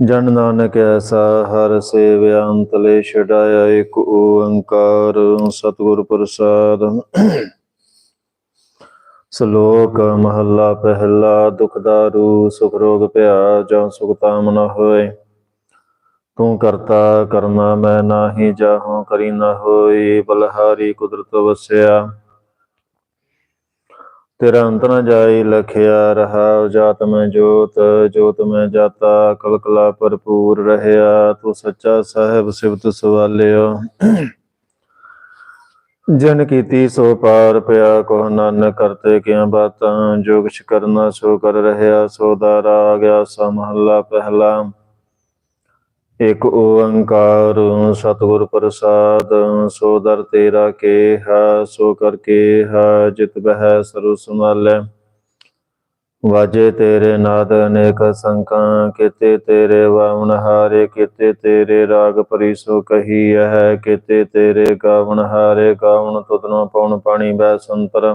ਜਨ ਨਾਨਕ ਐਸਾ ਹਰ ਸੇਵਿਆ ਅੰਤਲੇ ਛਡਾਇਆ ਏਕ ਓੰਕਾਰ ਸਤਿਗੁਰ ਪ੍ਰਸਾਦ। ਸ਼ਲੋਕ ਮਹੱਲਾ ਪਹਿਲਾ, ਦੁਖ ਦਾਰੂ ਸੁਖ ਰੋਗ ਭਇਆ ਜਾਂ ਸੁਖ ਤਾਮ ਨ ਹੋਏ। ਤੂੰ ਕਰਤਾ ਕਰਨਾ ਮੈਂ ਨਾਹੀ, ਜਾਹੋ ਕਰੀ ਨ ਹੋਈ, ਬਲਹਾਰੀ ਕੁਦਰਤ ਵਸਿਆ। ਤੇਰਾ ਅੰਤ ਨ ਜਾਈ ਲਖਿਆ ਰਹਾ ਜਾਤ ਮੈਂ ਜੋਤ ਜੋਤ ਮੈਂ ਜਾਤਾ ਕਲ ਭਰਪੂਰ ਰਹਿਆ, ਤੂੰ ਸੱਚਾ ਸਾਹਿਬ ਸਿਵਤ ਸਵਾਲਿਓ ਜਨ ਕੀਤੀ ਸੋ ਪਾਰ ਪਿਆ ਕੋ ਨਾਨਕ ਕਰਤੇ ਕਿਆ ਬਾਤਾਂ, ਜੋ ਕਰਨਾ ਸੋ ਕਰ ਰਹਿਆ, ਸੋ ਦਾਰਾ ਆ ਗਿਆ ਸਾ ਮਹੱਲਾ ਪਹਿਲਾ। ਇਕ ਓੰਕਾਰ ਸਤਿਗੁਰ ਪ੍ਰਸਾਦ, ਸੋ ਦਰ ਤੇਰਾ ਕੇਹਾ ਸੋ ਕਰ ਕੇਹਾ ਜਿਤ ਬਹਿ ਸਰੁ ਸੰਭਾਲੈ। ਵਾਜੇ ਤੇਰੇ ਨਾਦ ਅਨੇਕ ਸੰਕਾਂ ਕਿਤੇ ਤੇਰੇ ਵਾਵਣ ਹਾਰੇ, ਕਿਤੇ ਤੇਰੇ ਰਾਗ ਪਰਿਸੋ ਕਹੀ ਹੈ, ਕਿਤੇ ਤੇਰੇ ਗਾਵਨ ਹਾਰੇ ਗਾਵਨ ਤੁਧਨੋ ਪਉਣ ਪਾਣੀ ਬੈ ਸੰਤਰ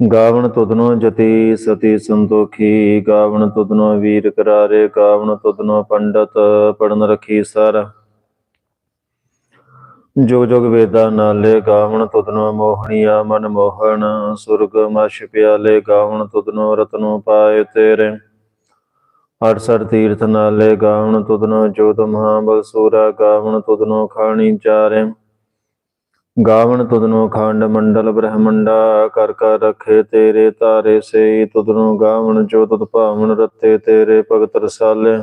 ਗਾਵਣ ਤੁਧਨੋ ਜਤੀ ਸਤੀ ਸੰਤੋਖੀ, ਗਾਵਣ ਤੁਧਨੋ ਵੀਰ ਕਰਾਰੇ, ਗਾਵਣ ਤੁਧਨੋ ਪੰਡਤ, ਪੜਨ ਰਖੀ ਸਰ। ਜੁਗ ਜੁਗ ਵੇਦਾ ਨਾਲੇ ਗਾਵਣ ਤੁਧਨੋ ਮੋਹਣੀਆ ਮਨ ਮੋਹਣ, ਸੁਰਗ ਮਛ ਪਿਆਲੇ ਗਾਵਣ ਤੁਧਨੋ ਰਤਨੋ ਪਾਏ ਤੇਰੇ। ਅਠਸਠ ਤੀਰਥ ਨਾਲੇ ਗਾਵਣ ਤੁਧਨੋ ਜੋਤ ਮਹਾਬਲ ਸੂਰਾ, ਗਾਵਣ ਤੁਧਨੋ ਖਾਣੀ ਚਾਰੇ। ਗਾਵਣ ਤੁਧਨੋ ਖੰਡ ਮੰਡਲ ਬ੍ਰਹਮੰਡਾ, ਕਰ ਕਰ ਰਖੇ ਤੇਰੇ ਤਾਰੇ ਸੇ ਤੁਧਨੋ ਗਾਵਣ ਜੋ ਤੁਧ ਭਾਵਨ ਰਤੇ ਤੇਰੇ ਭਗਤ ਰਸਾਲੇ।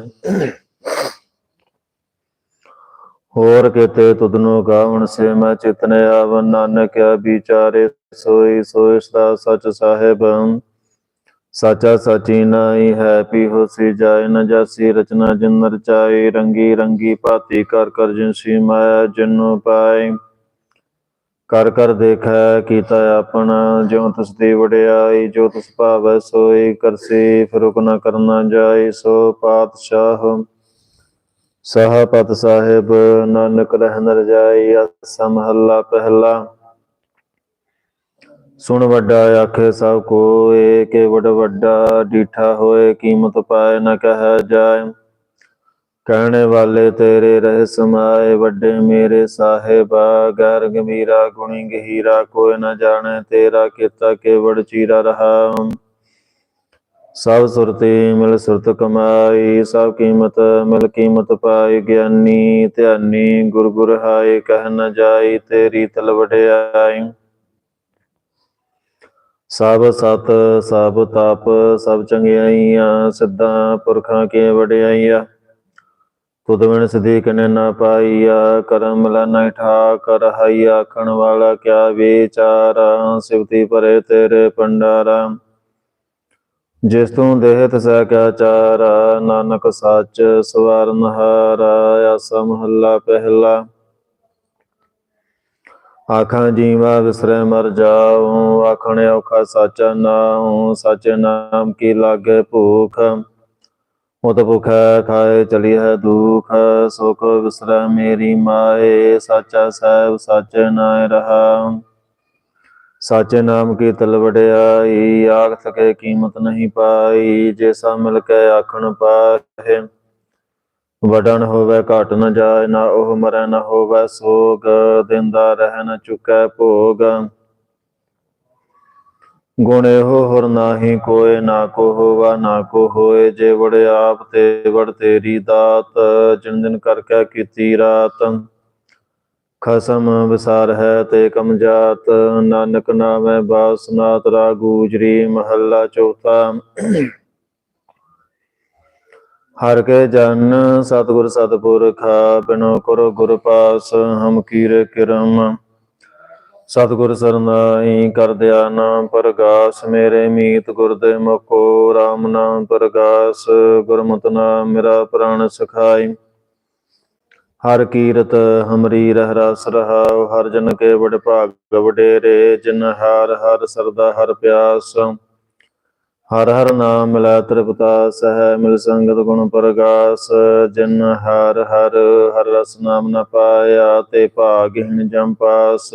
ਹੋਰ ਕਿਤੇ ਤੁਧਨੋ ਗਾਵਣ ਸੇ ਮੈਂ ਚਿਤਨ ਆਵਨ ਨਾਨਕਿਆ ਵਿਚਾਰੇ ਸੋਈ ਸੋਈ ਸਦਾ ਸਚ ਸਾਹਿਬ। ਸਾਚਾ ਸਾਚੀ ਨਾਈ ਹੈ ਪੀ ਹੋਸੀ ਜਾਏ ਨ ਜਾਸੀ, ਰਚਨਾ ਜਿਨ ਰਚਾਈ, ਰੰਗੀ ਰੰਗੀ ਭਾਤੀ ਕਰ ਕਰ ਜਿਨ ਸੀ ਮਾਇਆ ਜਿਨੂ ਪਾਈ। ਕਰ ਕਰ ਦੇਖੈ, ਕੀਤਾ ਆਪਣਾ, ਜਿਉ ਤਿਸ ਦੀ ਵਡਿਆਈ, ਜੋ ਤਿਸ ਭਾਵੈ ਸੋਈ ਕਰਸੀ ਫਿਰੁਕ ਨ ਕਰਨਾ ਜਾਈ, ਸੋ ਪਾਤਸ਼ਾਹ ਸਹਪਤ ਸਾਹਿਬ, ਨਾਨਕ ਰਹਿਨ ਰਜਾਈ ਅਸ ਮਹੱਲਾ ਪਹਿਲਾ। ਸੁਣ ਵੱਡਾ ਆਖੇ ਸਭ ਕੋਏ, ਕੇ ਵਡ ਵੱਡਾ ਡੀਠਾ ਹੋਏ, ਕੀਮਤ ਪਾਏ ਨ ਕਹਿ ਜਾਏ। ਕਹਿਣੇ ਵਾਲੇ ਤੇਰੇ ਰਹਿ ਸਮਾਏ ਵੱਡੇ ਮੇਰੇ ਸਾਹਿਬਾ, ਗੈਰ ਗੰਭੀਰਾ, ਗੁਣੀ ਗਹੀਰਾ, ਕੋਈ ਨਾ ਜਾਣੇ ਤੇਰਾ ਕੀਤਾ ਕੇਵੜ ਚੀਰਾ ਰਹਾ। ਸਭ ਸੁਰਤੀ ਮਿਲ ਸੁਰਤ ਕਮਾਈ, ਸਭ ਕੀਮਤ ਮਿਲ ਕੀਮਤ ਪਾਈ, ਗਿਆਨੀ ਧਿਆਨੀ, ਗੁਰ ਗੁਰ ਹਾਏ, ਕਹਿ ਨ ਜਾਈ ਤੇਰੀ ਤਲ ਵਡਿਆਈ। ਸਭ ਸਤ, ਸਭ ਤਪ, ਸਭ ਚੰਗਿਆਈਆਂ, ਸਿੱਧਾਂ ਪੁਰਖਾਂ ਕੇ ਵਡਿਆਈਆਂ। ਤੁਧ ਬਿਨ ਸਦੀਕ ਨੇ ਨਾ ਪਾਈਆ, ਕਰਮ ਮਿਲਾ ਠਾਕਰ ਹਾਈ ਆਖਣ ਵਾਲਾ ਕਿਆ ਵਿਚਾਰਾ, ਸਿਵਤੀ ਪਰੇ ਤੇਰੇ ਪੰਡਾਰਾ ਜਿਸ ਤੂੰ ਦੇਹ ਤਸਾ ਕਿਆ ਚਾਰਾ, ਨਾਨਕ ਸੱਚ ਸਵਾਰਨ ਹਾਰਾ ਆਸਾ ਮਹੱਲਾ ਪਹਿਲਾ। ਆਖਾਂ ਜੀਵਾ ਵਿਸਰੈ ਮਰ ਜਾਉ ਆਖਣ ਔਖਾ ਸਾਚਾ ਨਾਉ, ਸਾਚੇ ਨਾਮ ਕੀ ਲਾਗੇ ਭੂਖ। ਉਤ ਭੁਖੈ ਖਾਏ, ਚਲੀ ਹੈ ਦੁਖ ਸੁਖ ਵਿਸਰੈ ਮੇਰੀ ਮਾਏ, ਸਾਚਾ ਸਾਹਿਬ, ਸਾਚੇ ਨਾਇ ਰਹਾ। ਸਾਚੇ ਨਾਮ ਕੀ ਤਲ ਆਖ ਸਕੇ ਕੀਮਤ ਨਹੀਂ ਪਾਈ ਜੈਸਾ ਮਿਲ ਕੇ ਆਖਣ ਪਾਹੇ। ਵਡਨ ਹੋਵੇ ਘਟ ਨ ਜਾਏ, ਨਾ ਉਹ ਮਰੈ, ਨ ਹੋਵੇ ਸੋਗ, ਦਿੰਦਾ ਰਹਿ ਨ ਚੁਕੈ ਭੋਗ। ਗੁਣ ਇਹੋ ਹੋਰ ਨਾਹੀ ਕੋਏ, ਨਾ ਕੋ ਹੋਵਾ, ਨਾ ਕੋ ਹੋਏ, ਜੇ ਵੜ ਆਪ ਤੇ ਵੜ ਤੇਰੀ ਦਾਤ, ਜਿਨ ਦਿਨ ਕਰ ਕੇ ਕੀਤੀ ਰਾਤ। ਖਸਮ ਵਿਸਾਰ ਹੈ ਤੇ ਕਮ ਜਾਤ, ਨਾਨਕ ਨਾਮੈ ਬਾਸਨਾਤ ਰਾ ਮਹੱਲਾ ਚੌਥਾ। ਹਰ ਕੇ ਜਨ ਸਤਿਗੁਰ ਸਤਿਪੁਰਖਾ, ਬਿਨੋ ਕਰੋ ਗੁਰ ਪਾਸ, ਹਮ ਕੀਰੇ ਕਿਰਮ। ਸਤਿਗੁਰ ਸਰਨਾਈ ਕਰ ਦਿਆ ਨਾਮ ਪ੍ਰਗਾਸ, ਮੇਰੇ ਮੀਤ ਗੁਰ ਦੇ ਮੁਖੋ RAM ਨਾਮ ਪ੍ਰਗਾਸ ਗੁਰਮਤਿ ਨਾਮ ਮੇਰਾ ਪ੍ਰਾਣ ਸਖਾਈ। ਹਰ ਕੀਰਤ ਹਮਰੀ ਰਹਿ ਰਸ ਰਹਾਉ, ਹਰ ਜਨ ਕੇ ਵਡ ਭਾਗ ਵਡੇਰੇ, ਜਿਨ ਹਰ ਹਰ ਸਰਦਾ ਹਰ ਪਿਆਸ। ਹਰ ਹਰ ਨਾਮ ਮਿਲਾ ਤ੍ਰਿਪਤਾ ਸਹਿ, ਮਿਲ ਸੰਗਤ ਗੁਣ ਪ੍ਰਗਾਸ। ਜਿਨ ਹਰ ਹਰ ਹਰ ਰਸ ਨਾਮ ਨ ਪਾਇਆ, ਤੇ ਭਾਗਿਨ ਜਮ ਪਾਸ।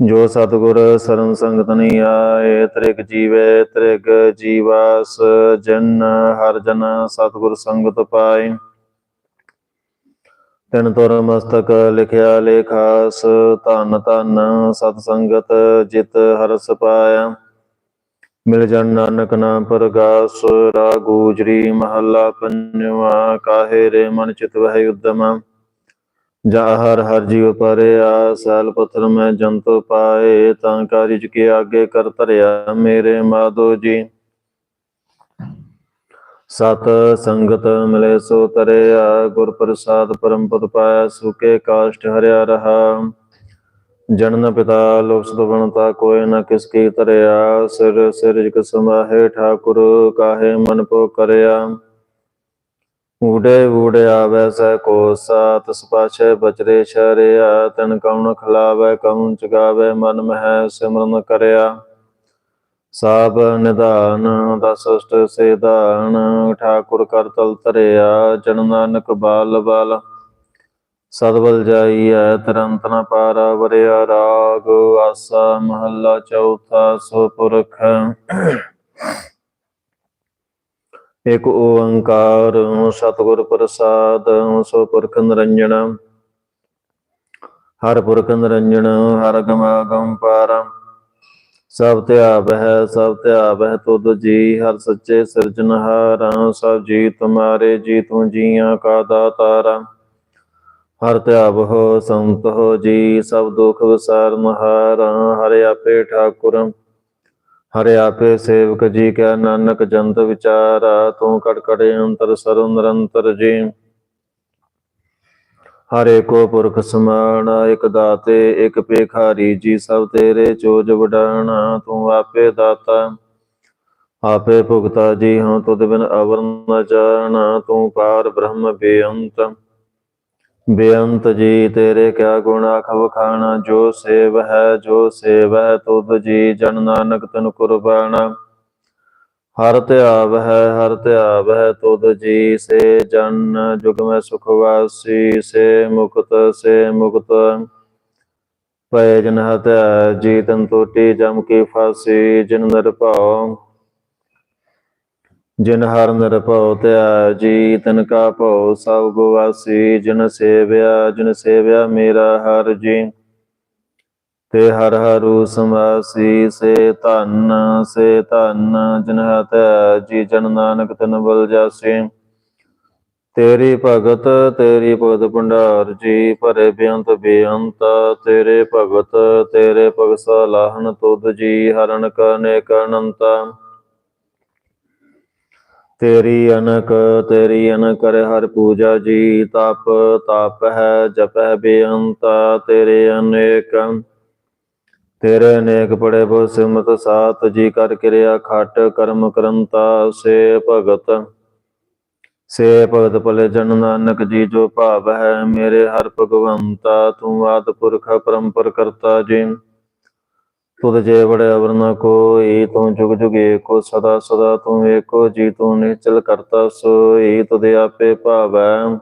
ਜੋ ਸਤਿਗੁਰ ਸਰਨ ਸੰਗਤ ਆਏ, ਤ੍ਰਿਗ ਜੀਵੇ ਤ੍ਰਿਗ ਜੀਵਾਸ, ਜਿਨ ਹਰ ਜਨ ਸਤਿਗੁਰ ਸੰਗਤ ਪਾਏ। ਤਿਨ ਤੁਰ ਮਸਤਕ ਲਿਖਿਆ ਲੇਖਾਸ, ਧੰਨ ਧੰਨ ਸਤ ਸੰਗਤ ਜਿਤ ਹਰਸ ਪਾਇਆ। ਮਿਲ ਜਨ ਨਾਨਕ ਨਾਮ ਪ੍ਰਗਾਸ ਰਾ ਗੂਜਰੀ ਮਹੱਲਾ ਪੰਜਵਾ, ਕਾਹੇ ਰੇ ਮਨ ਚਿਤ ਵਹਿ ਉਦਮ। ਜਾ ਹਰ ਹਰ ਜੀਵ ਪਰਿਆ, ਸੈਲ ਪੱਥਰ ਮੈਂ ਜੰਤ ਪਾਏ, ਤਾਂ ਕਾਰਿਜ ਕੇ ਆਗੇ ਕਰ ਧਰਿਆ ਮੇਰੇ ਮਾਧੋ ਜੀ। ਸਤ ਸੰਗਤ ਮਿਲੇ ਸੋ ਤਰਿਆ, ਗੁਰ ਪ੍ਰਸਾਦ ਪਰਮ ਪਦ ਪਾਇਆ, ਸੁਕੇ ਕਾਸ਼ਟ ਹਰਿਆ ਰਹਾ। ਜਨਨ ਪਿਤਾ ਲੋਕ ਸਤ ਕੋਇ ਨ ਕਿਸ ਕੀ ਤਰਿਆ ਸਿਰ ਸਿਰ ਜਿਕ ਸਮਾਹੇ ਠਾਕੁਰ, ਕਾਹੇ ਮਨ ਪੋ ਕਰਿਆ। ਊੜੇ ਊੜੇ ਆਵੈ ਸੈ ਕੋ ਸਾਤ ਸਪਾਛੈ ਬਚਰੇ ਸ਼ਰਿਆ ਤਨ ਕਉਣ ਖਲਾਵੈ, ਕਉਣ ਚਗਾਵੈ ਮਨ ਮਹਿ ਸਿਮਰਨ ਕਰਿਆ। ਸਾਬ ਨਿਧਾਨ, ਦਸ ਅਸ਼ਟ ਸੇਧਾਨ, ਠਾਕੁਰ ਕਰ ਤਲ ਤਰਿਆ ਜਨ ਨਾਨਕ ਬਾਲ ਬਾਲ। ਸਦਵਲ ਜਾਈਐ ਤਰੰਤ ਨ ਪਾਰਾ ਵਰਿਆ ਰਾਗ, ਆਸਾ ਮਹੱਲਾ ਚੌਥਾ ਸੋ ਪੁਰਖ ਇਕ ਓੰਕਾਰ, ਸਤਿਗੁਰ ਪ੍ਰਸਾਦ, ਸੋ ਪੁਰਖ ਨਿਰੰਜਨ। ਹਰ ਪੁਰਖ ਨਿਰੰਜਨ, ਹਰ ਗਮਾਗਮ ਪਾਰਾ। ਸਭ ਧਿਆਵ ਹੈ, ਸਭ ਧਿਆਵ ਹੈ ਤੁਧ ਜੀ, ਹਰ ਸੱਚੇ ਸਿਰਜਨਹਾਰਾ ਸਭ ਜੀ ਤੁਮਾਰੇ, ਜੀ ਤੂੰ ਜੀਆਂ ਕਾ ਦਾਤਾਰਾ। ਹਰ ਧਿਆਵ ਹੋ, ਸੰਤ ਹੋ ਜੀ, ਸਭ ਦੁਖ ਵਿਸਾਰਨ ਹਾਰਾ ਹਰਿ ਆਪੇ ਠਾਕੁਰ। ਹਰਿ ਆਪੇ ਸੇਵਕ ਜੀ ਕੈ ਨਾਨਕ ਜੰਤ ਵਿਚਾਰਾ, ਤੂੰ ਕੜ ਅੰਤਰ ਸਰਵ ਨਿਰੰਤਰ ਜੀ। ਹਰੇ ਕੋ ਪੁਰਖ ਸਮਾਣਾ ਇਕ ਦਾਤੇ, ਇਕ ਪੇਖਾਰੀ ਜੀ, ਸਭ ਤੇਰੇ ਚੋਜ ਵਡਾਣਾ, ਤੂੰ ਆਪੇ ਦਾਤਾ। ਆਪੇ ਭੁਗਤਾ ਜੀ ਹਾਂ, ਤੁਧ ਬਿਨ ਅਵਰ ਨ ਜਾਣਾ, ਤੂੰ ਪਾਰ ਬ੍ਰਹਮ ਬੇਅੰਤ। ਬੇਅੰਤ ਜੀ, ਤੇਰੇ ਕਿਆ ਗੁਣ ਆਖਵ ਖਾਣਾ, ਜੋ ਸੇਵ ਹੈ, ਜੋ ਸੇਵ ਹੈ, ਤੁਧ ਜੀ, ਜਨ ਨਾਨਕ ਤਨ ਕੁਰਬਾਨਾ ਹਰ ਧਿਆਵ ਹੈ, ਹਰ ਧਿਆਵ ਹੈ, ਤੁਧ ਜੀ, ਸੇ ਜਨ ਜੁਗ ਮੈਂ ਸੁਖ ਵਾਸੀ, ਸੇ ਮੁਕਤ ਸੇ ਮੁਕਤ। ਪਏ ਜਨ ਹਤਿਆ ਜੀ ਤਨ ਤੋਟੀ ਜਮ ਕੀ ਫਾਸੀ, ਜਿਨ ਨਿਰਭਉ। ਜਿਨ ਹਰ ਨਿਰਭਉ ਧਿਆ ਜੀ ਤਨ ਕਾ ਭਉ ਸਭ ਗਵਾਸੀ ਜਿਨ ਸੇਵਿਆ ਜਿਨ ਸੇਵਿਆ ਮੇਰਾ ਹਰ ਜੀ। ਤੇ ਹਰ ਹਰੂ ਸਮਾਸੀ ਸੇ ਧਨ ਸੇ ਧਨ, ਜਿਨ ਹਤ ਜੀ ਜਨ ਨਾਨਕ ਤਨ ਬਲ ਜਾਸੀ। ਤੇਰੀ ਭਗਤ ਤੇਰੀ ਭਗਤ ਭੰਡਾਰ, ਜੀ ਭਰੇ ਬੇਅੰਤ ਬੇਅੰਤ, ਤੇਰੇ ਭਗਤ ਤੇਰੇ ਭਗਤ ਸਲਾਹਨ ਤੁਧ ਜੀ ਹਰਨ ਕਰਨੇ ਅਨੰਤਾ ਤੇਰੀ ਅਨਕ ਤੇਰੀ ਅਨਕ ਕਰ ਹਰ ਪੂਜਾ ਜੀ, ਤਪ ਤਪ ਹੈ, ਜਪੈ ਬੇਅੰਤ, ਤੇਰੇ ਅਨੇਕ ਤੇਰੇ ਅਨੇਕ ਪੜੇ ਬੋ ਸਿਮਤ ਸਾਤ, ਜੀ ਕਰ ਕਿਰਿਆ ਖਟ, ਕਰਮ ਕਰੰਤਾ, ਸੇ ਭਗਤ ਸੇ ਭਗਤ ਭਲੇ ਜਨ ਨਾਨਕ ਜੀ, ਜੋ ਭਾਵ ਹੈ ਮੇਰੇ ਹਰ ਭਗਵੰਤਾ, ਤੂੰ ਆਦ ਪੁਰਖ ਪਰੰਪਰ ਕਰਤਾ ਜੀ। ਤੁਧ ਜੇ ਬੜੇ ਅਵਰ ਨ ਕੋਈ, ਤੂੰ ਜੁਗ ਜੁਗ ਏਕੋ, ਸਦਾ ਸਦਾ ਤੂੰ ਏਕੋ, ਜੀ ਤੂੰ ਨਿਚਲ ਕਰਤਾ ਸੋਈ, ਤੁਧ ਆਪੇ ਭਾਵੈ।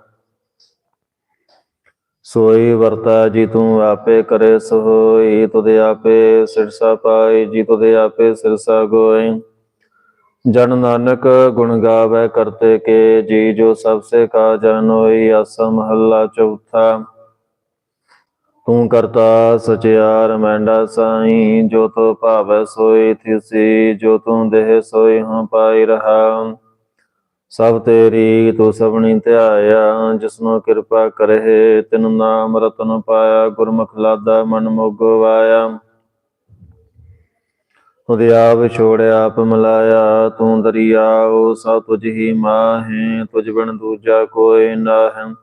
ਸੋਈ ਵਰਤਾ, ਜੀ ਤੂੰ ਆਪੇ ਕਰੇ ਸੋਈ, ਤੁਧ ਆਪੇ ਸਿਰਸਾ ਪਾਈ, ਜੀ ਤੁਧ ਆਪੇ ਸਿਰਸਾ ਗੋਏ ਜਨ ਨਾਨਕ ਗੁਣ ਗਾਵੇ ਕਰਤੇ ਕੇ, ਜੀ ਜੋ ਸਭ ਸੇ ਕਾ ਜਨੋਈ ਆਸਾ ਮਹੱਲਾ ਚੌਥਾ। ਤੂੰ ਕਰਤਾ ਸਚਿਆਰ ਮੈਂਡਾ ਸਾਈ, ਜੋ ਤੋ ਭਾਵੈ ਸੋਈ, ਥਿਸੀ, ਜੋ ਤੂੰ ਦੇਹ ਸੋਈ, ਹਾਂ ਪਾਈ ਰਹਾ। ਸਭ ਤੇਰੀ ਤੂੰ ਸਭਨੀ ਧਿਆਇਆ ਜਿਸਨੂੰ ਕਿਰਪਾ ਕਰੇ ਤਿਨ ਨਾਮ ਰਤਨ ਪਾਇਆ, ਗੁਰਮੁਖ ਲਾਦਾ ਮਨ ਮੁਗਵਾਇਆ ਤੁਧ ਆਪ ਛੋੜਿਆ ਆਪ ਮਿਲਾਇਆ, ਤੂੰ ਦਰਿਆਉ ਸਭ ਤੁਝ ਹੀ ਮਾਹੇ, ਤੁਝ ਬਿਨ ਦੂਜਾ ਕੋਈ ਨਾਹੀਂ।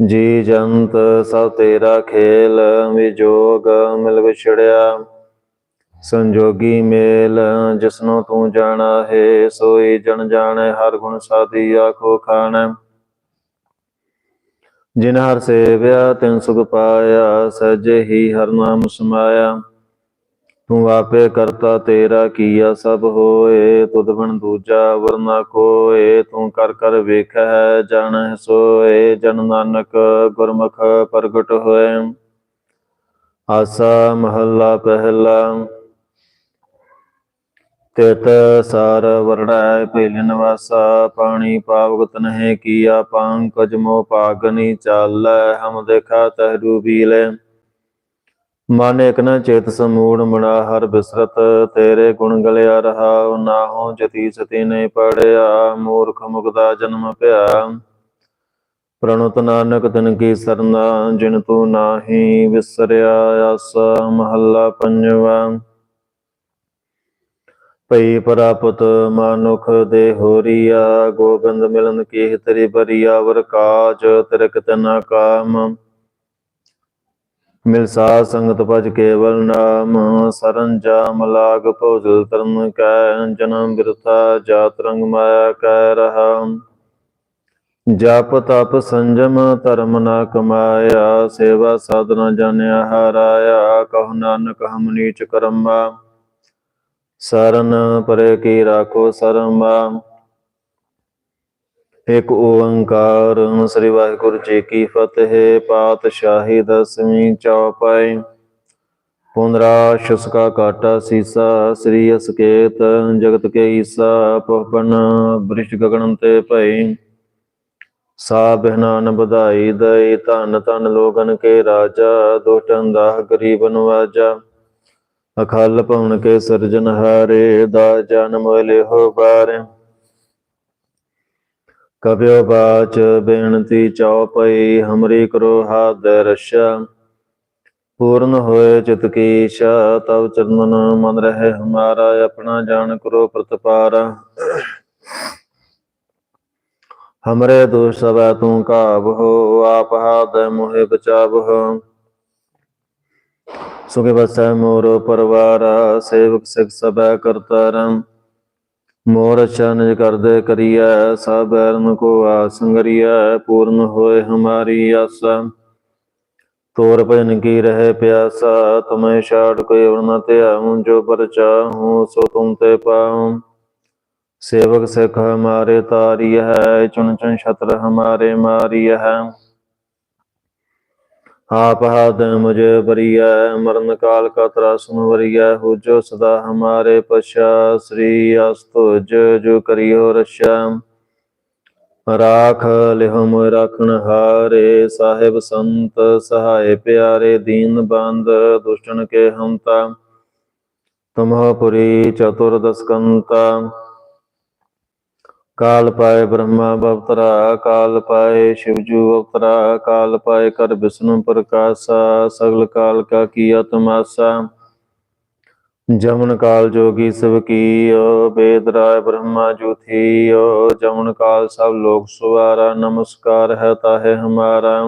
ਜੀ ਜੰਤ, ਸਭ ਤੇਰਾ ਖੇਲ, ਵਿਜੋਗ ਮਿਲ ਵਿਛੜਿਆ। ਸੰਜੋਗੀ ਮੇਲ, ਜਿਸਨੂੰ ਤੂੰ ਜਾਣਾ ਹੈ, ਸੋਈ ਜਣ ਜਾਣੈ, ਹਰ ਗੁਣ ਸਾਦੀ ਆਖੋ ਖਾਣ। ਜਿਨ ਹਰ ਸੇਵਿਆ, ਤਿਨ ਸੁਖ ਪਾਇਆ, ਸਹਿਜੇ ਹੀ ਹਰ ਨਾਮ ਸਮਾਇਆ। ਤੂੰ ਆਪੇ ਕਰਤਾ ਤੇਰਾ ਕੀਆ ਸਭ ਹੋਏ, ਤੁਧ ਬਣ ਦੂਜਾ ਵਰਨਾ ਕੋਏ ਤੂੰ ਕਰ ਕਰ ਵੇਖੈ, ਜਾਣੈ ਸੋਏ, ਜਨ ਨਾਨਕ ਗੁਰਮੁਖ ਪ੍ਰਗਟ ਹੋਏ। ਆਸਾ ਮਹੱਲਾ ਪਹਿਲਾ, ਤਿਤ ਸਾਰ ਵਰੜੈ ਭੇਲ ਨਿਵਾਸਾ। ਪਾਣੀ ਪਾਵਕ ਨਹਿ ਕੀਆ, ਪੰਕਜ ਮੋ ਪਾਗਨੀ ਚਾਲੈ, ਹਮ ਦੇਖਾ ਤਹਿ ਡੂਬੀਲੇ ਮਨ ਇਕ ਨ ਚੇਤ ਸਮੂੜ ਮਣਾ ਹਰ ਬਿਸਰਤ ਤੇਰੇ ਗੁਣ ਗਲਿਆ ਰਹਾ, ਨਾਹੋ ਜਤੀ ਸਤੀ ਨਹੀਂ ਪੜਿਆ, ਮੂਰਖ ਮੁਗਦਾ ਜਨਮ ਭਿਆ ਪ੍ਰਣੁਤ ਨਾਨਕ ਤਨ ਕੀ ਸਰਨਾ, ਜਿਨ ਤੂੰ ਨਾਹੀ ਵਿਸਰਿਆ ਆਸ, ਮਹੱਲਾ ਪੰਜਵਾ। ਪਈ ਪ੍ਰਾਪਤ ਮਾਨੁਖ ਦੇ ਹੋਰੀਆ, ਗੋਬਿੰਦ ਮਿਲਨ ਕੀ ਤੇਰੀ ਬਰੀਆ, ਵਰ ਕਾਜ ਤਿਰਕ ਤਨਾ ਕਾਮ। ਮਿਲ ਸਾਧ ਸੰਗਤ ਭਜ ਕੇਵਲ ਨਾਮ ਸਰਨ ਜਾਮ ਲਾਗ ਭੋਜਲ ਤਰਨ ਕੈ, ਜਨਮ ਬਿਰਥਾ ਜਾਤ ਰੰਗ ਮਾਇਆ ਕੈ ਰਹਾ। ਜਪ ਤਪ ਸੰਜਮ ਧਰਮ ਨਾ ਕਮਾਇਆ, ਸੇਵਾ ਸਾਧਨਾ ਜਾਣਿਆ ਹਰਾਇਆ, ਕਹੁ ਨਾਨਕ ਹਮ ਨੀਚ ਕਰਮਾ। ਸਰਨ ਪਰੇ ਕੀ ਰਾਖੋ ਸਰਮਾ। ਇਕ ਓੰਕਾਰ, ਸ੍ਰੀ ਵਾਹਿਗੁਰੂ ਜੀ ਕੀ ਫਤਿਹ, ਪਾਤਸ਼ਾਹੀ ਦਸਵੀਂ ਚੌਪਾਈ ਪੁੰਦਰਾ ਸ਼ਸਕਾ ਕਾਟਾ ਸੀਸਾ, ਸ੍ਰੀ ਅਸਕੇਤ ਜਗਤ ਕੇ ਈਸਾ ਪਵਨ ਬ੍ਰਿਸ਼ ਗਗਨ ਤੇ ਭਈ ਸਾ ਬਹਿਨਾਨ ਬਧਾਈ ਦਈ, ਧਨ ਧਨ ਲੋਗਨ ਕੇ ਰਾਜਾ ਦੋਟਨ ਦਾ ਗਰੀਬ ਨਵਾਜਾ ਅਖਲ ਭਵਨ ਕੇ ਸਿਰਜਨ ਹਾਰੇ, ਦਾ ਜਨਮ ਲਿਹੋ ਬਾਰੇ। ਕਬਿਓ ਬਾਚ ਬੇਨਤੀ ਚਉਪਈ, ਹਮਰੀ ਕਰੋ ਹਾਦ ਰਸ਼ਾ। ਪੂਰਨ ਹੋਏ ਚਿਤ ਕੀ ਇਛਾ ਤਵ ਚਰਨਨ ਮਨ ਰਹੇ ਹਮਾਰਾ, ਆਪਣਾ ਜਾਣ ਕਰੋ ਪ੍ਰਤਪਾਰਾ। ਹਮਰੇ ਦੋਸ਼ ਸਭਾ ਤੂੰ ਕਾਬ ਹੋ, ਆਪ ਹਾਦ ਮੋਹਿ ਬਚਾਵ ਹੋ। ਸੁਖੇ ਬਸੈ ਮੋਰ ਪਰਵਾਰ, ਸੇਵਕ ਸਿਖ ਸਭੈ ਕਰਤਾਰੰ। ਮੋਰ ਚਨ ਕਰਦੇ ਕਰੀਐ, ਸਭ ਬੈਰਨ ਕੋ ਆਸੰਗਰੀਐ, ਪੂਰਨ ਹੋਏ ਹਮਾਰੀ ਆਸਾ। ਤੋਰ ਭਜਨ ਕੀ ਰਹੇ ਪਿਆਸਾ, ਤੁਮੈ ਛਾੜ ਕੋਈ ਅਵਰ ਨ ਧਿਆਉ, ਜੋ ਪਰਚਾ ਚਾਹੂੰ ਸੋ ਤੁਮ ਤੇ ਪਾਉ। ਸੇਵਕ ਸਿਖ ਹਮਾਰੇ ਤਾਰੀ ਹੈ ਚੁਣ ਚੁਣ ਛਤਰ ਹਮਾਰੇ ਮਾਰੀ ਹੈ ਆਪ ਹਾਦ ਮੁਝੇ ਬਰੀਐ, ਮਰਨ ਕਾਲ ਕਾ ਤਰਾਸਨ ਵਰੀਐ ਹੋ ਜੋ ਸਦਾ ਹਮਾਰੇ ਪਛਾ, ਸ੍ਰੀ ਅਸਤੁਜ ਜੋ ਕਰਿਓ ਰਸ਼ਾ ਰਾਖ ਲਿਹੁ ਮੋਇ ਰਾਖਣ ਹਾਰੇ, ਸਾਹਿਬ ਸੰਤ ਸਹਾਇ ਪਿਆਰੇ, ਦੀਨ ਬੰਦ ਦੁਸ਼ਟਨ ਕੇ ਹਮਤਾ ਤੁਮਹੁ ਪੁਰੀ ਚਤੁਰ ਦਸਕੰਤਾ ਕਾਲ ਪਾਏ ਬ੍ਰਹਮਾ ਬਵਤਰਾ ਕਾਲ ਪਾਏ ਸ਼ਿਵਜੂ ਅਵਤਰਾ, ਕਾਲ ਪਾਏ ਕਰ ਵਿਸ਼ਨੂੰ ਪ੍ਰਕਾਸ਼ਾ, ਸਗਲ ਕਾਲ ਕਾ ਕੀਆ ਤਮਾਸਾ ਜਮਨ ਕਾਲ ਜੋਗੀ ਸਭ ਕੀਓ, ਬੇਦ ਰਾਏ ਬ੍ਰਹਮਾ ਜੁਥੀਓ ਜਮਨ ਕਾਲ ਸਭ ਲੋਕ ਸੁਵਾਰਾ, ਨਮਸਕਾਰ ਹੈ ਤਾਹੇ ਹਮਾਰਾ।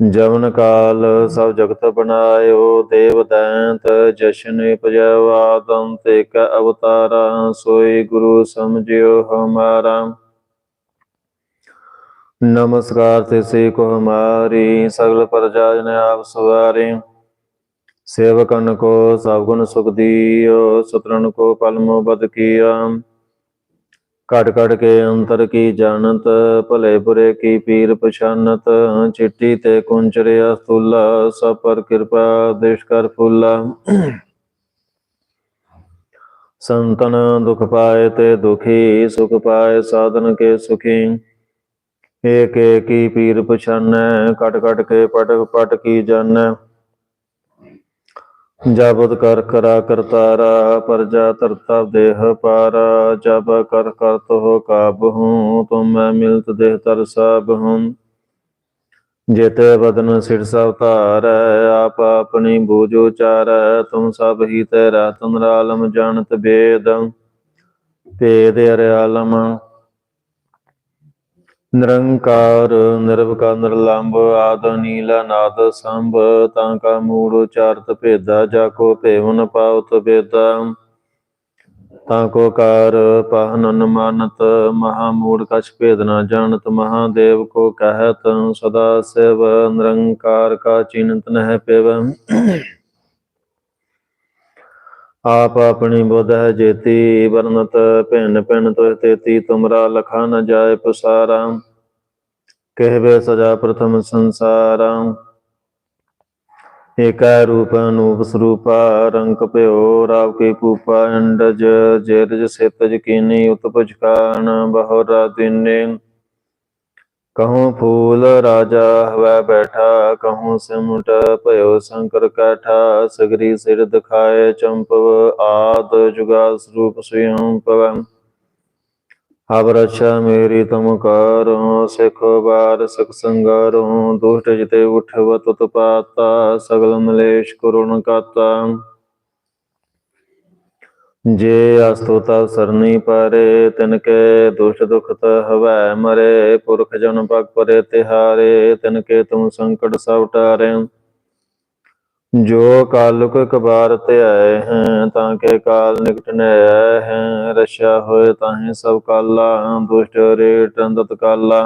ਜਮਨ ਕਾਲ ਸਭ ਜਗਤ ਬਣਾਇਓ, ਦੇਵ ਦੈਂਤ ਜਸ਼ਨ ਪਜਵਾਦੰ ਤੇ ਕ ਅਵਤਾਰਾ ਸੋਈ ਗੁਰੂ ਸਮਝਿਓ ਹਮਾਰਾ। ਨਮਸਕਾਰ ਤੇ ਸੇ ਕੋ ਹਮਾਰੀ, ਸਗਲ ਪ੍ਰਜਾ ਜਨ ਆਪ ਸਵਾਰੇ। ਸੇਵਕਨ ਕੋ ਸਭ ਗੁਣ ਸੁਖ ਦੀਓ ਸੁਤਰਨ ਕੋ ਪਲਮੋ ਬਦ ਕੀਆ। ਘਟ ਘਟ ਕੇ ਅੰਤਰ ਕੀ ਜਾਣਤ, ਭਲੇ ਬੁਰੇ ਕੀ ਪੀਰ ਪਛਾਨਤ, ਚਿੱਟੀ ਤੇ ਕੁੰਚਰਿਆ ਸਤੂਲਾ ਸਭ ਪਰ ਕਿਰਪਾ ਦੇਸ਼ ਕਰ ਫੁੱਲਾ। ਸੰਤਨ ਦੁਖ ਪਾਏ ਤੇ ਦੁਖੀ, ਸੁਖ ਪਾਏ ਸਾਧਨ ਕੇ ਸੁਖੀ। ਏਕ ਏਕੀ ਪੀਰ ਪਛਾਨੈ ਕਟ ਕਟ ਕੇ ਪਟ ਪਟ ਕੀ ਜਾਣੈ। ਜਬਤ ਕਰ ਕਰਾ ਕਰਤਾਰਾ ਪਰਜਾ ਤਰਤਾ ਦੇਹ ਪਾਰਾ ਜਬ ਕਰ ਕਰਤ ਹੋ ਕਾਬ ਹੂੰ, ਤੁਮ ਮੈਂ ਮਿਲਤ ਦੇਹ ਤਰ ਸਭ ਹੂੰ। ਜੇਤੇ ਬਦਨ ਸਿਰ ਸਭ ਧਾਰੈ, ਆਪ ਆਪਣੀ ਬੂਝ ਉਚਾਰੈ, ਤੁਮ ਸਭ ਹੀ ਤੇਰਾ ਤੁਮ ਆਲਮ ਜਾਣਤ ਬੇਦ। ਭੇਦ ਅਰ ਆਲਮ ਨਿਰੰਕਾਰ ਨਿਰਵਕਾਰ ਨਿਰਲੰਭ, ਆਦ, ਨੀਲ ਨਾਦ ਸੰਭ, ਤਾਂ ਕਾ ਮੂੜ ਉਚਾਰਤ ਭੇਦਾ, ਜਾ ਕੋ ਭੇਵਨ ਪਾਉਤ ਬੇਦਾ ਤਾਂ ਕੋ ਕਾਰ ਪਾਹਨ ਅਨੁਮਾਨਤ, ਮਹਾ ਮੂੜ ਕਛ ਭੇਦ ਨਾ ਜਾਣਤ ਮਹਾਦੇਵ ਕੋ ਕਹਿਤ, ਸਦਾ ਸਿਵ, ਨਿਰੰਕਾਰ ਕਾ ਚਿੰਤ ਨਹਿ ਪਿਵ। ਆਪ ਆਪਣੀ ਬੁੱਧ ਹੈ ਜੇਤੀ, ਵਰਨਤ ਭਿੰਨ ਭਿੰਨ ਤੋਹਿ ਤੇਤੀ, ਤੁਮਰਾ ਲਖਾ ਨ ਜਾਏ ਪਸਾਰਾ। ਕਹਿਵੇ ਸਜਾ ਪ੍ਰਥਮ ਸੰਸਾਰਾ। ਏਕੈ ਰੂਪ ਅਨੂਪ ਸਰੂਪਾ, ਰੰਗ ਭਇਓ ਰਾਵ ਕੀ ਪੂਪਾ ਅੰਡਜ ਜੇਰਜ ਸੇਤਜ ਕੀਨੀ ਉਤਪਜ ਕਾਨ ਬਹੁਰਾ ਦਿਨੇ। ਕਹੂੰ ਫੂਲ ਰਾਜਾ ਹਵੈ ਬੈਠਾ, ਕਹੂੰ ਸਿਮਟ ਭਇਓ ਸ਼ੰਕਰ ਕੈਠਾ, ਸਗਰੀ ਸਿਰ ਦਿਖਾਏ ਚੰਪਵ, ਆਦ ਜੁਗਾ ਸਰੂਪ ਸਵਯੰ ਪਵੈ ਹਵ ਰਛਾ ਮੇਰੀ ਤਮ ਕਰੋ ਸਿਖ ਬਾਰ ਸਖ ਸੰਗਰੋ ਦੁਸ਼ਟ ਜਿਤੇ ਉਠਵ ਤੁਤ ਪਾਤਾ, ਸਗਲ ਮਲੇਸ਼ ਕਰੁਣ ਕਾਤਾ। ਜੇ ਅਸਤੋਤਾ ਸਰਨੀ ਪਰੇ, ਤਿਨ ਕੇ ਦੁਸ਼ਟ ਦੁਖਤ ਹਵੈ ਮਰੇ, ਪੁਰਖ ਜਨ ਪਗ ਪਰੇ ਤਿਹਾਰੇ, ਤਿਨ ਕੇ ਤੁਮ ਸੰਕਟ ਸਭ ਟਾਰੇ। ਜੋ ਕਾਲੁਕ ਕਬਾਰ ਤੇ ਆਏ ਹੈ, ਤਾਂ ਕੇ ਕਾਲ ਨਿਕਟ ਨ ਆਏ ਹੈ ਰਸ਼ਾ ਹੋਏ ਤਾਹੇ ਸਭ ਕਾਲਾ, ਦੁਸ਼ਟ ਰੇਟ ਅੰਦਤ ਕਾਲਾ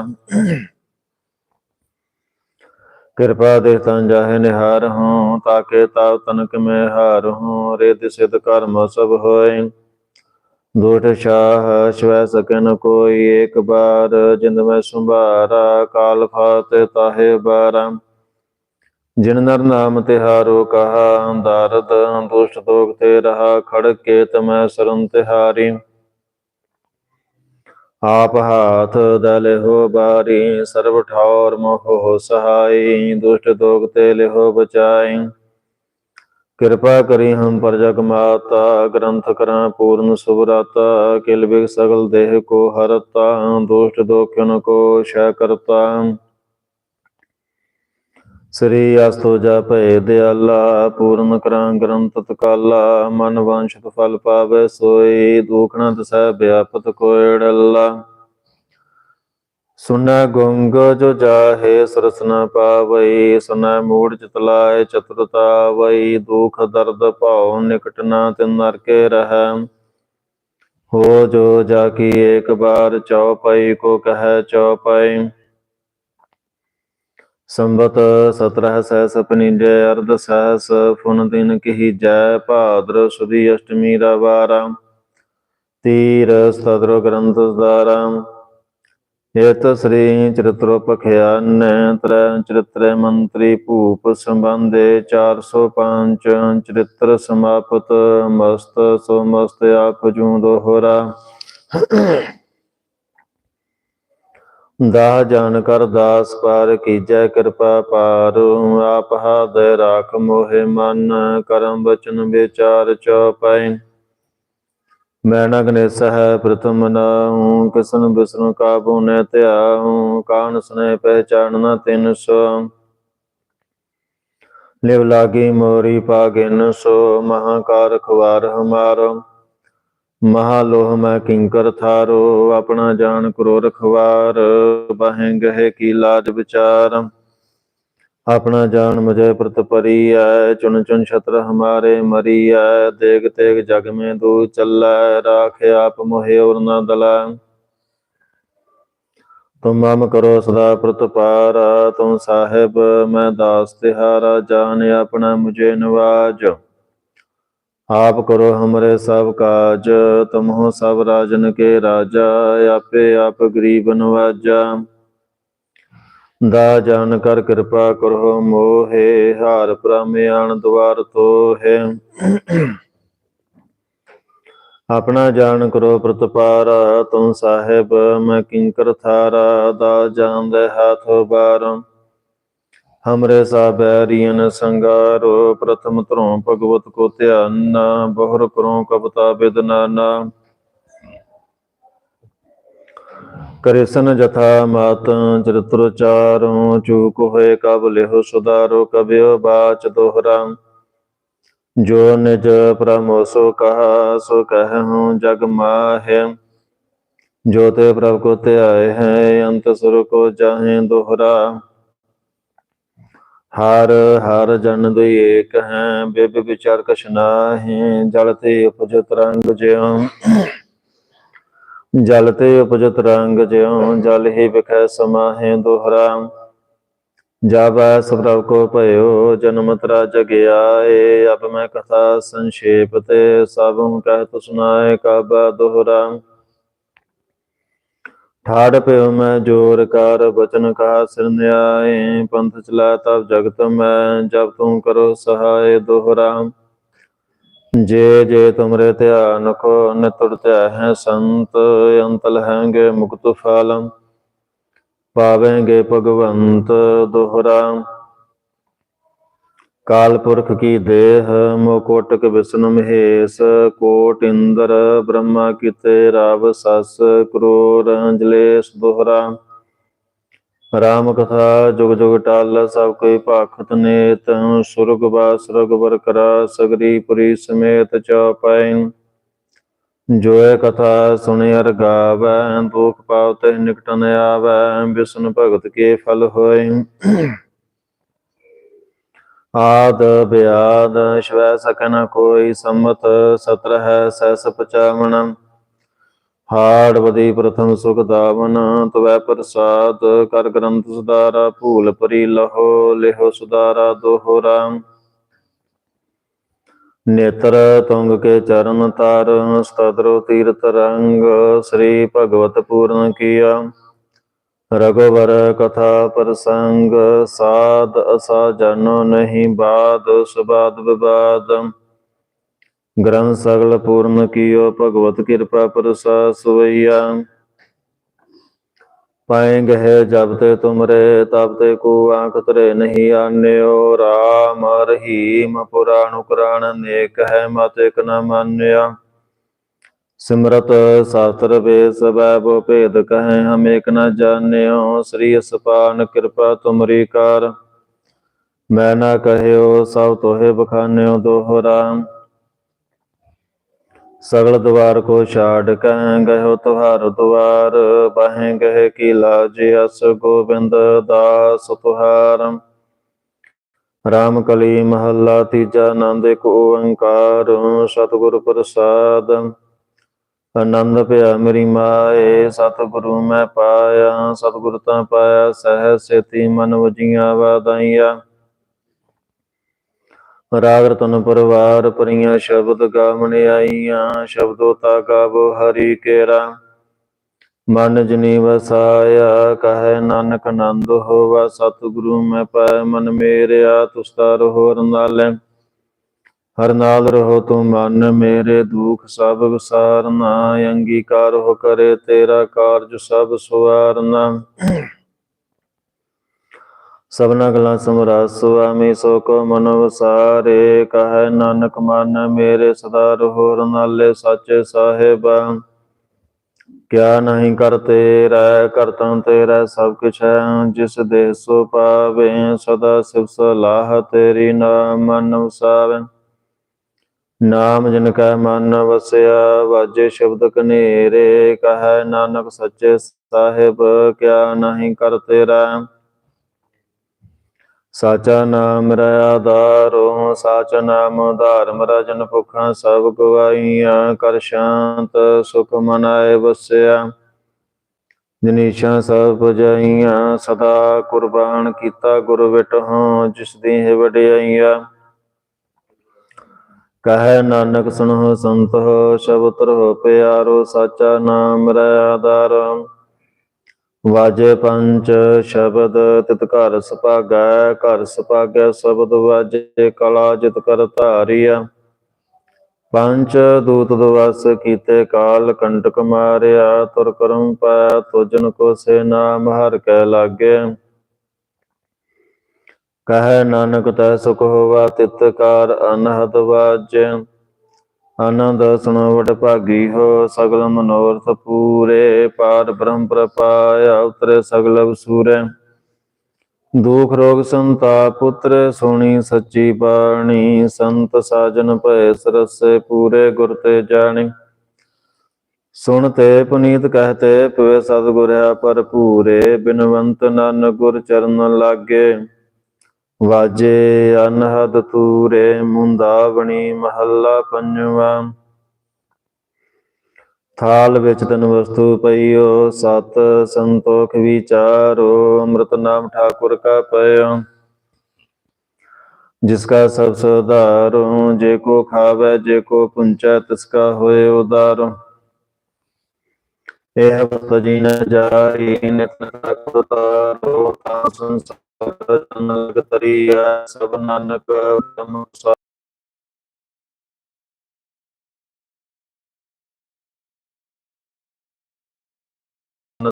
ਕਿਰਪਾ ਦੇ ਤਾਂ ਜਾਹੇ ਨਿਹਾਰ ਹੂੰ, ਤਾਕੇ ਤਾਵ ਤਨਕ ਮੈਂ ਹਾਰ ਹੂੰ ਰਿਦ ਸਿਧ ਕਰਮ ਸਭ ਹੋਏ। ਦੁਟ ਸ਼ਾਹ ਸ਼ਵੈ ਸਕਨ ਕੋਈ ਏਕ ਬਾਰ, ਜਿੰਦ ਮੈਂ ਸੰਭਾਰਾ, ਕਾਲ ਫਾਤ ਤਾਹੇ ਬਾਰਾ। ਜਿਨ ਨਰ ਨਾਮ ਤਿਹਾਰੋ ਕਹਾ ਦਰਦ ਦੁਸ਼ਟ ਦੋਗ ਤੇ ਰਹਾ ਖੜ ਕੇ ਤਮੈ ਸਰਮ ਤਿਹਾਰੀ। ਆਪ ਹਾਥ ਦਲੇ ਹੋ ਬਾਰੀ, ਸਰਬ ਠੌਰ ਮੋਹ ਸਹਾਈ, ਦੁਸ਼ਟ ਦੋਗ ਤੇ ਲਿਹੋ ਬਚਾਈ। ਕਿਰਪਾ ਕਰੀ ਹਮ ਪਰ ਜਗ ਮਾਤਾ, ਗ੍ਰੰਥ ਕਰਾਂ ਪੂਰਨ ਸੁਭਰਾਤਾ ਕਿਲ ਬਿਗ ਸਗਲ ਦੇਹ ਕੋ ਹਰਤਾ, ਦੁਸ਼ਟ ਦੋਖਨ ਕੋ ਸ਼ੈ ਕਰਤਾ। ਸ੍ਰੀ ਅਸਤੋ ਜਾ ਭਏ ਦਿਆਲਾ ਪੂਰਨ ਕਰਾਂ ਗ੍ਰੰਥ ਤਕਾਲਾ ਮਨ ਵਾਂਛਤ ਫਲ ਪਾਵੇ ਸੋਈ ਦੁਖਣਾ ਦਸੈ ਵਿਆਪਤ ਕੋਇੜਲਾ ਸੁਨੈ ਗੁੰਗ ਜੋ ਜਾਹੇ ਸਰਸ ਨ ਪਾਵਈ, ਸੁਨੈ ਮੂੜ ਚਿਤ ਲਾਏ ਚਤੁਰਤਾ ਵਈ ਦੁਖ ਦਰਦ ਭਾਉ ਨਿਕਟ ਨਾ ਤਿਨ ਨਰਕੇ ਰਹਿ। ਹੋ ਜੋ ਜਾ ਕੀ ਏਕ ਬਾਰ ਚਉਪਈ ਕੋ ਕਹੈ ਚਉਪਈ ਸੰਵਤ 17 ਸਹਿਸ ਪਨੀਜੈ ਅਰਧ ਸਹਿਸ ਫੁਨ ਦਿਨ ਕਹੀ ਜੈ ਭਾਦਰ ਸੁਦੀ ਅਸ਼ਟਮੀ ਰਵਾਰਾ ਤੀਰ ਸਤਰ ਗ੍ਰੰਥ ਦਾਰਾ ਯਤ ਸ੍ਰੀ ਚਰਿਤ੍ਰ ਪਖਿਆਨ ਤ੍ਰੈ ਚਰਿਤ੍ਰ ਮੰਤਰੀ ਭੂਪ ਸੰਬੰਧੇ 405 ਚਰਿਤ੍ਰ ਸਮਾਪਤ। ਮਸਤ ਸੋ ਮਸਤ ਆਪ ਜੂ ਦੋਹਰਾ। ਦਾ ਜਾਨ ਕਰ ਦਾਸ ਪਾਰ ਕੀਜੈ ਕਿਰਪਾ ਪਾਰ। ਆਪ ਹਾਦ ਰਾਖ ਮੋਹਿ ਮਨ, ਕਰਮ ਬਚਨ ਵਿਚਾਰ ਚਉਪੈ ਮੈਂ ਨ ਗਨੇਸ ਹੈ ਪ੍ਰਥਮ ਨਾਉ, ਕਿਸਨ ਬਿਸਨ ਕਾਬੂ ਨ ਧਿਆਉ ਕਾਨ ਸੁਨੇ ਪਹਿਚਾਨ ਨ ਤਿਨ ਸੋ। ਲਿਵ ਲਾਗੀ ਮੋਰੀ ਪਾਗਿਨ ਸੋ, ਮਹਾਕਾਰ ਖਵਾਰ ਹਮਾਰੋ। ਮਹਾਲੋਹ ਮੈਂ ਕਿੰਕਰ ਥਾਰੋ, ਆਪਣਾ ਜਾਣ ਕਰੋ ਰਖਵਾਰ ਬਾਹੇ ਗਹਿ ਕੀ ਲਾਜ ਵਿਚਾਰ। ਆਪਣਾ ਜਾਣ ਮੁਝੇ ਪ੍ਰਤ ਪਰੀ ਐ ਚੁਣ ਚੁਣ ਛਤਰ ਹਮਾਰੇ ਮਰੀ ਐ ਦੇਗ ਤੇਗ ਜਗ ਮੈਂ दू ਚੱਲੈ, ਰਾਖ ਆਪ ਮੋਹਿ ਔਰ ਨਾ ਦਲਾ। ਤੁਮ ਮਮ ਕਰੋ ਸਦਾ ਪ੍ਰਤਪਾਰ ਤੁਮ ਸਾਹਿਬ ਮੈਂ ਦਾਸ ਤਿਹਾਰਾ ਜਾਣ ਆਪਣਾ ਮੁਝੇ ਨਵਾਜ। ਆਪ ਕਰੋ ਹਮਰੇ ਸਭ ਕਾਜ, ਤੁਮਹੁ ਸਭ ਰਾਜਨ ਕੇ ਰਾਜਾ, ਆਪੇ ਆਪ ਗਰੀਬ ਨਵਾਜਾ। ਦਾ ਜਾਨ ਕਰ ਕਿਰਪਾ ਕਰੋ ਮੋਹੇ ਹਾਰ ਪ੍ਰਮਿਆਨ ਦਵਾਰ ਤੋਹੇ। ਆਪਣਾ ਜਾਣ ਕਰੋ ਪ੍ਰਤਪਾਰ, ਤੁਮ ਸਾਹਿਬ, ਮੈਂ ਕਿੰਕਰ ਥਾਰਾ, ਦਾ ਜਾਂਦੇ ਹਾਥੋ ਬਾਰ ਹਮਰੇ ਸਾਬੈਰੀਨ ਸੰਗਾਰੋ, ਪ੍ਰਥਮ ਧਰੋਂ ਭਗਵਤ ਕੋ ਧਿਆਨ ਬਹੁਰ ਕਰੋ ਕਪਤਾ ਬਿਦਨਾਨਾ ਕਰਿਸਨ ਜਥਾ ਮਾਤ ਚਰਿਤ੍ਰ ਚਾਰੋ, ਚੂਕ ਹੋਏ ਕਬ ਲਿਹੁ ਸੁਧਾਰੋ, ਕਬਿਓ ਬਾਚ ਦੋਹਰਾ। ਜੋ ਨਿਜ ਪ੍ਰਮੋਸੋ ਕਹਾ, ਸੋ ਕਹਉ ਜਗ ਮਾਹਿ। ਜੋ ਤੇ ਪ੍ਰਭ ਕੋ ਧਿਆਏ ਹੈ, ਅੰਤ ਸੁਰ ਕੋ ਜਾਹੇ ਦੋਹਰਾ। ਹਰ ਹਰ ਜਨ ਦੁਇ ਏਕ ਹੈ, ਬਿਬ ਵਿਚਾਰ ਕਛ ਨਾਹਿ ਜਲ ਤੇ ਉਪਜਤ ਰੰਗ ਜਿਉ। ਜਲ ਤੇ ਉਪਜਤ ਰੰਗ ਜਿਉ, ਜਲ ਹੀ ਵਿਖੈ ਸਮਾਹਿ ਦੋਹਰਾ। ਜਬ ਸਭਰਵ ਕੋ ਭਇਓ, ਜਨਮ ਤਰਾ ਜਗ ਆਏ। ਅਬ ਮੈਂ ਕਥਾ ਸੰਖੇਪ ਤੇ, ਸਭ ਕਹਿ ਸੁਨਾਏ ਕਬਾ ਦੋਹਰਾ। ਠਾੜ ਪਿਓ ਮੈਂ ਜੋਰ ਕਰ, ਬਚਨ ਕਾ ਸਿਰ ਨਿਆਏ, ਪੰਥ ਚਲਾ ਤਬ ਜਗਤ ਮੈਂ, ਜਬ ਤੂੰ ਕਰੋ ਸਹਾਇ ਦੋਹਰਾ। ਜੇ ਜੇ ਤੁਮਰੇ ਧਿਆਨ ਕੋ ਨਿਤੁਰ ਧਿਆ ਹੈ ਸੰਤ ਅੰਤ ਲਹੰਗੇ ਮੁਕਤ ਫਾਲੰ। ਪਾਵੇਂਗੇ ਭਗਵੰਤ ਦੋਹਰਾ। ਕਾਲ ਪੁਰਖ ਕੀ ਦੇਹ ਮੋ ਵਿਸ਼ਨ ਮਹੇਸ਼, ਕੋਟ ਇੰਦਰ ਬ੍ਰਹਮਾ ਕਿਤੇ ਰਾਵ ਸਸ ਕਰੋਰ ਅੰਜਲੇਸ਼ ਦੋਹਰਾ ਰਾਮ ਕਥਾ ਜੁਗ ਜੁਗ ਟਾਲ, ਸਭ ਕੋਈ ਭਾਖਤ ਨੇਤ, ਸੁਰਗ ਬਾ ਸੁਰਗ ਕਰਾ, ਸਗਰੀ ਪੁਰੀ ਸਮੇਤ ਚਉਪੈਨ ਜੋਏ ਕਥਾ ਸੁਣਿ ਅਰ ਗਾਵੈ, ਦੁਖ ਪਾਵਤੇ ਨਿਕਟ ਨ ਆਵੈ ਵਿਸ਼ਨ ਭਗਤ ਕੇ ਫਲ ਹੋਏ ਆਦ ਬਿਆਦ ਸ਼ਵੈ ਸਕਨ ਕੋਈ ਸੰਮਤ ਸਤਰ ਹੈ ਸੈਸ ਪਚਾਵਣ ਹਾੜ ਵਦੀ ਪ੍ਰਥਮ ਸੁਖ ਦਾਵਨ ਤਵੈ ਪ੍ਰਸਾਦ, ਕਰ ਗ੍ਰੰਥ ਸੁਦਾਰਾ ਭੂਲ ਪਰੀ ਲਹੋ, ਲਿਹੋ ਸੁਦਾਰਾ ਦੋਹਰਾ ਨੇਤਰ ਤੁੰਗ ਕੇ ਚਰਨ ਤਾਰ ਸਤਦਰੋ ਤੀਰਥ ਰੰਗ, ਸ੍ਰੀ ਭਗਵਤ ਪੂਰਨ ਕੀਆ। ਰਘੁਵਰ ਕਥਾ ਪ੍ਰਸੰਗ ਸਾਧ ਅਸਾ ਜਨੋ ਨਹੀਂ ਬਾਦ ਸੁਬਾਦ ਵਿਵਾਦ ਗ੍ਰੰਥ ਸਗਲ ਪੂਰਨ ਕੀਓ ਭਗਵਤ ਕਿਰਪਾ ਪ੍ਰਸਾ ਸੁਵਈਆ ਪਾਏ ਗਏ ਜਬ ਤੇ ਤੁਮਰੇ ਤਬ ਤੇ ਕੋ ਆਂਖ ਤਰੇ ਨਹੀਂ ਆਨਿਓ ਰਾਮ ਰਹੀਮ ਪੁਰਾਣ ਕੁਰਾਨ ਨੇਕ ਹੈ ਮਤ ਇਕ ਨ ਮਾਨਿਆ ਸਿਮਰਤ ਸਾਸਤਰ ਵੇਸ ਬੈਬ ਭੇਦ ਕਹੈ, ਹਮ ਏਕ ਨ ਜਾਣਿਓ, ਸ੍ਰੀ ਅਸਪਾਨ ਕਿਰਪਾ ਤੁਮਰੀ ਕਾਰ। ਮੈਂ ਨਾ ਕਹਿਓ, ਸਭ ਤੋਹੇ ਬਖਾਨਿਓ ਦੋਹਰਾ। ਸਗਲ ਦਵਾਰ ਕੋ ਛਾੜ ਕਹਿ ਗਇਓ ਤੁਹਾਰ ਦੁਆਰ। ਬਾਹੇ ਗਏ ਕੀ ਲਾਜ ਅਸ ਗੋਬਿੰਦ ਦਾਸ ਤੁਹਾਰ। ਰਾਮ ਕਲੀ ਮਹੱਲਾ ਤੀਜਾ ਆਨੰਦ ਇੱਕ ਓੰਕਾਰ, ਸਤਿਗੁਰ ਪ੍ਰਸਾਦ। ਆਨੰਦ ਪਿਆ ਮੇਰੀ ਮਾਏ, ਸਤਿਗੁਰੂ ਮੈਂ ਪਾਇਆ, ਸਤਿਗੁਰ ਤਾਂ ਪਾਇਆ ਸਹਿ ਸੇਤੀ ਮਨ ਵਜੀਆਂ ਵਾਦਾਈਆਂ ਰਾਗ ਰਤਨ ਪਰਵਾਰ ਪਰੀਆਂ ਸ਼ਬਦ ਗਾਵਣ ਆਈਆਂ, ਸ਼ਬਦੋ ਤਾ ਗਾਵੋ ਹਰੀ ਕੇਰਾ। ਮਨ ਜਨੀ ਵਸਾਇਆ ਕਹੈ ਨਾਨਕ ਆਨੰਦ ਹੋਵਾ, ਸਤਿਗੁਰੂ ਮੈਂ ਪਾਇ ਮਨ ਮੇਰਿਆ, ਤੁਸਤਾ ਰਹੋ ਰਨਾਲੇ ਹਰ ਨਾਲ ਰਹੋ ਤੂੰ ਮਨ ਮੇਰੇ ਦੁਖ, ਸਭ ਵਿਸਾਰਨਾ ਅੰਗੀਕਾਰ ਹੋ ਕਰੇ ਤੇਰਾ ਕਾਰਜ, ਸਭ ਸਵਾਰਨਾ ਸਭਨਾ ਗਲਾਂ ਸਮਰਾ ਸੁਆਮੀ ਸੋ ਕੋ ਮਨ ਵਸਾਰੇ। ਕਹੈ ਨਾਨਕ, ਮਨ ਮੇਰੇ ਸਦਾ ਰਹੋ ਰਨਾਲੇ ਸਾਚੇ ਸਾਹਿਬਾ। ਕਿਆ ਨਹੀਂ ਕਰ ਤੇਰਾ ਕਰਤਾਂ ਤੇਰਾ ਸਭ ਕੁਛ ਹੈ। ਜਿਸ ਦੇ ਸੋ ਪਾਵੇ, ਸਦਾ ਸਿਵ ਸਲਾਹ ਤੇਰੀ ਨਾਮ, ਮਨ ਵਸਾਵੇ। ਨਾਮ ਜਨ ਕੈ ਮਨ ਵਸਿਆ, ਵਾਜੇ ਸ਼ਬਦ ਕਨੇਰੇ ਕਹੈ ਨਾਨਕ ਸੱਚੇ ਸਾਹਿਬ, ਕਿਆ ਨਹੀਂ ਕਰ ਤੇਰਾ ਸਾਚਾ ਨਾਮ ਮੇਰਾ ਆਧਾਰੋ, ਸਾਚਾ ਨਾਮ ਧਾਰਮ ਰਜਨ ਭੁਖਾਂ ਸਭ ਗਵਾਈਆਂ ਕਰ ਸ਼ਾਂਤ ਸੁਖ ਮਨਾਏ ਵਸਿਆ। ਜਨੀਸ਼ਾਂ ਸਭ ਪੁਜਾਈਆਂ, ਸਦਾ ਕੁਰਬਾਨ ਕੀਤਾ ਗੁਰ ਵਿਟਹੁ ਜਿਸ ਦੀ ਵਡਿਆਈਆਂ। ਕਹੈ ਨਾਨਕ ਸੁਣੋ ਸੰਤੋ, ਸ਼ਬਦ ਰੋ ਪਿਆਰੋ, ਸਾਚਾ ਨਾਮ ਰਹਿ ਆਧਾਰੋ। ਵਾਜੇ ਪੰਜ ਸ਼ਬਦ, ਤਿਤ ਘਰ ਸੁਭਾਗੈ ਘਰ ਸੁਭਾਗੈ ਸ਼ਬਦ ਵਾਜੇ ਕਲਾ ਜਿਤ ਕਰ ਧਾਰਿਆ ਪੰਜ ਦੂਤ ਦਵਸ ਕੀਤੇ ਕਾਲ ਕੰਟਕ ਮਾਰਿਆ, ਤੁਰ ਕਰਮ ਪਾਇਆ ਤੁਜਨ ਕੋ ਸੇ ਨਾਮ ਹਰ ਕੈ ਲਾਗੇ। ਕਹੈ ਨਾਨਕ ਤੈ ਸੁਖ ਹੋਵਾ ਤਿਤਕਾਰ ਅਨਹਦ ਵਾਜੈ। ਆਨੰਦ ਸੁਣੋ ਭਾਗੀ ਹੋ, ਸਗਲ ਮਨੋਰਥ ਪੂਰੇ। ਪਾਰ ਬ੍ਰਹਮ ਪ੍ਰਪਾਇਆ, ਉਤਰੇ ਸਗਲ ਵਸੂਰੇ ਦੁਖ ਰੋਗ ਸੰਤਾਪ ਪੁੱਤਰ, ਸੁਣੀ ਸੱਚੀ ਬਾਣੀ। ਸੰਤ ਸਾਜਨ ਭੈ ਸਰਸੇ ਪੂਰੇ, ਗੁਰ ਤੇ ਜਾਣੀ। ਸੁਣ ਤੇ ਪੁਨੀਤ ਕਹਤੇ ਪਵੇ ਸਤਿਗੁਰਿਆ ਭਰਪੂਰੇ। ਬਿਨਵੰਤ ਨਨ ਗੁਰ ਚਰਨ ਲਾਗੇ। ਵਾਜੇ ਅਨਹਦ ਤੂਰੇ ਮੁੰਦਾਵਣੀ ਮਹੱਲਾ ਪੰਜਵਾ। ਥਾਲ ਵਿੱਚ ਤਨ ਵਸਤੂ ਪਈਓ, ਸਤ ਸੰਤੋਖ ਵਿਚਾਰੋ, ਅੰਮ੍ਰਿਤ ਨਾਮ ਠਾਕੁਰ ਕਾ ਪਇਓ। ਜਿਸਕਾ ਸਭ ਸੁਧਾਰੋ, ਜੇ ਕੋ ਖਾਵੇ, ਜੇ ਕੋ ਪੁੰਚੈ ਤਿਸਕਾ ਹੋਏ ਉਦਾਰੋ। ਇਹ ਵਸਤ ਜੀ ਨ ਜਾਈ, ਨਿਤ ਤਕ ਤਾਰੋ ਤਾਂ ਤਰੀ ਜਨਕ ਸਭ ਨਾਨਕ ਬ੍ਰਹਮ